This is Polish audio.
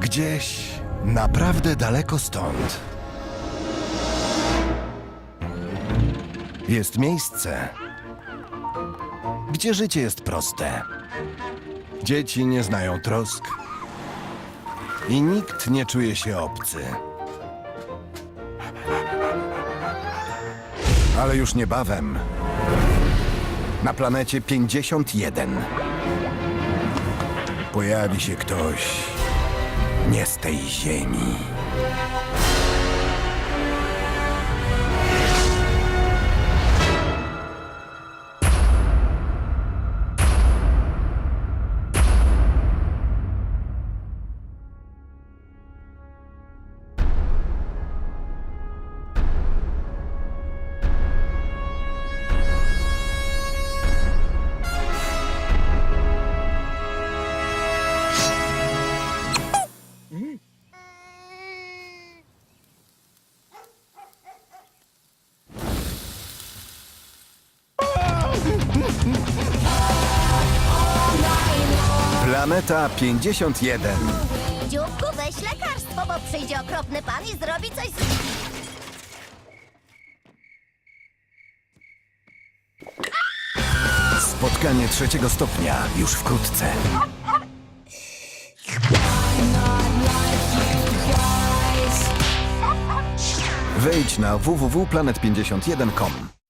Gdzieś naprawdę daleko stąd jest miejsce, gdzie życie jest proste. Dzieci nie znają trosk i nikt nie czuje się obcy. Ale już niebawem na planecie 51 pojawi się ktoś nie z tej ziemi. Planeta 51. Dzióbku, weź lekarstwo, bo przyjdzie okropny pan i zrobi coś z... Spotkanie trzeciego stopnia już wkrótce. Wejdź na www.planet51.com.